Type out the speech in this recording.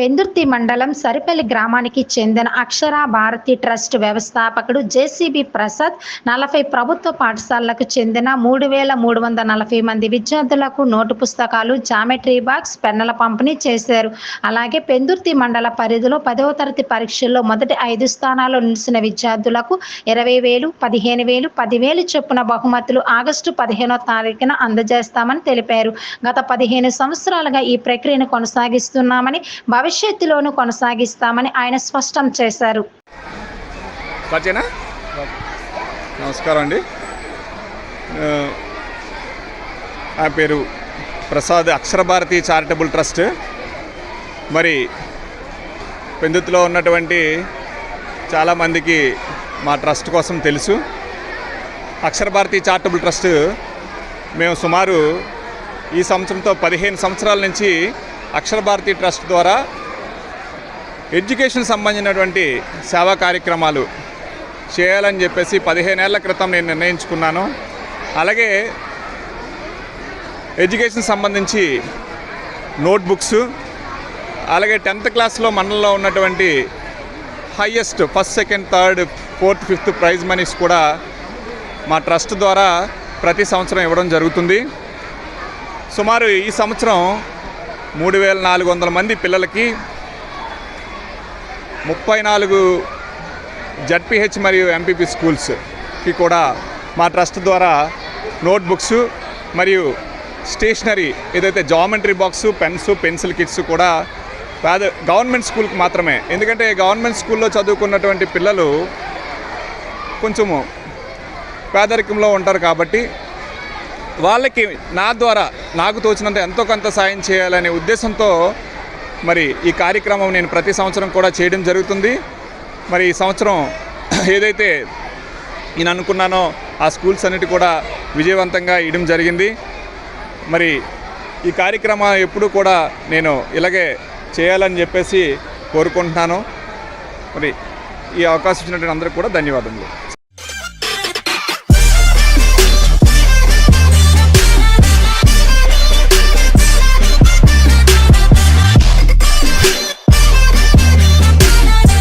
పెందుర్తి మండలం సరిపల్లి గ్రామానికి చెందిన అక్షర భారతి ట్రస్ట్ వ్యవస్థాపకుడు జేసీబీ ప్రసాద్ నలభై ప్రభుత్వ పాఠశాలలకు చెందిన మూడు వేల మూడు వందల నలభై మంది విద్యార్థులకు నోటు పుస్తకాలు జామెట్రీ బాక్స్ పెన్నుల పంపిణీ చేశారు. అలాగే పెందుర్తి మండల పరిధిలో పదవ తరగతి పరీక్షల్లో మొదటి ఐదు స్థానాల్లో నిలిచిన విద్యార్థులకు ఇరవై వేలు పదిహేను వేలు పదివేలు చొప్పున బహుమతులు ఆగస్టు పదిహేనో తారీఖున అందజేస్తామని తెలిపారు. గత పదిహేను సంవత్సరాలుగా ఈ ప్రక్రియను కొనసాగిస్తున్నామని భవిష్యత్తులోనూ కొనసాగిస్తామని ఆయన స్పష్టం చేశారు. నమస్కారం అండి. ఆ, నా పేరు ప్రసాద్ అక్షరభారతి చారిటబుల్ ట్రస్ట్. మరి పెందుతులో ఉన్నటువంటి చాలామందికి మా ట్రస్ట్ కోసం తెలుసు. అక్షరభారతి చారిటబుల్ ట్రస్ట్ మేము సుమారు ఈ సంవత్సరంతో పదిహేను సంవత్సరాల నుంచి అక్షరభారతి ట్రస్ట్ ద్వారా ఎడ్యుకేషన్ సంబంధించినటువంటి సేవా కార్యక్రమాలు చేయాలని చెప్పేసి పదిహేనేళ్ళ క్రితం నేను నిర్ణయించుకున్నాను. అలాగే ఎడ్యుకేషన్ సంబంధించి నోట్బుక్స్ అలాగే టెన్త్ క్లాస్లో మనలో ఉన్నటువంటి highest first second third fourth fifth prize monies కూడా మా ట్రస్ట్ ద్వారా ప్రతి సంవత్సరం ఇవ్వడం జరుగుతుంది. సుమారు ఈ సంవత్సరం మూడు వేల నాలుగు వందల మంది పిల్లలకి ముప్పై నాలుగు జడ్పిహెచ్ మరియు ఎంపీపీ స్కూల్స్కి కూడా మా ట్రస్ట్ ద్వారా నోట్బుక్స్ మరియు స్టేషనరీ ఏదైతే geometry box pens pencil kits కూడా పేద గవర్నమెంట్ స్కూల్కి మాత్రమే. ఎందుకంటే గవర్నమెంట్ స్కూల్లో చదువుకున్నటువంటి పిల్లలు కొంచెము పేదరికంలో ఉంటారు కాబట్టి వాళ్ళకి నా ద్వారా నాకు తోచినంత ఎంతో కొంత సాయం చేయాలనే ఉద్దేశంతో మరి ఈ కార్యక్రమం నేను ప్రతి సంవత్సరం కూడా చేయడం జరుగుతుంది. మరి ఈ సంవత్సరం ఏదైతే నేను అనుకున్నానో ఆ స్కూల్స్ అన్నిటి కూడా విజయవంతంగా ఇవ్వడం జరిగింది. మరి ఈ కార్యక్రమం ఎప్పుడు కూడా నేను ఇలాగే చేయాలని చెప్పేసి కోరుకుంటున్నాను. మరి ఈ అవకాశం ఇచ్చినటువంటి అందరికీ కూడా ధన్యవాదములు.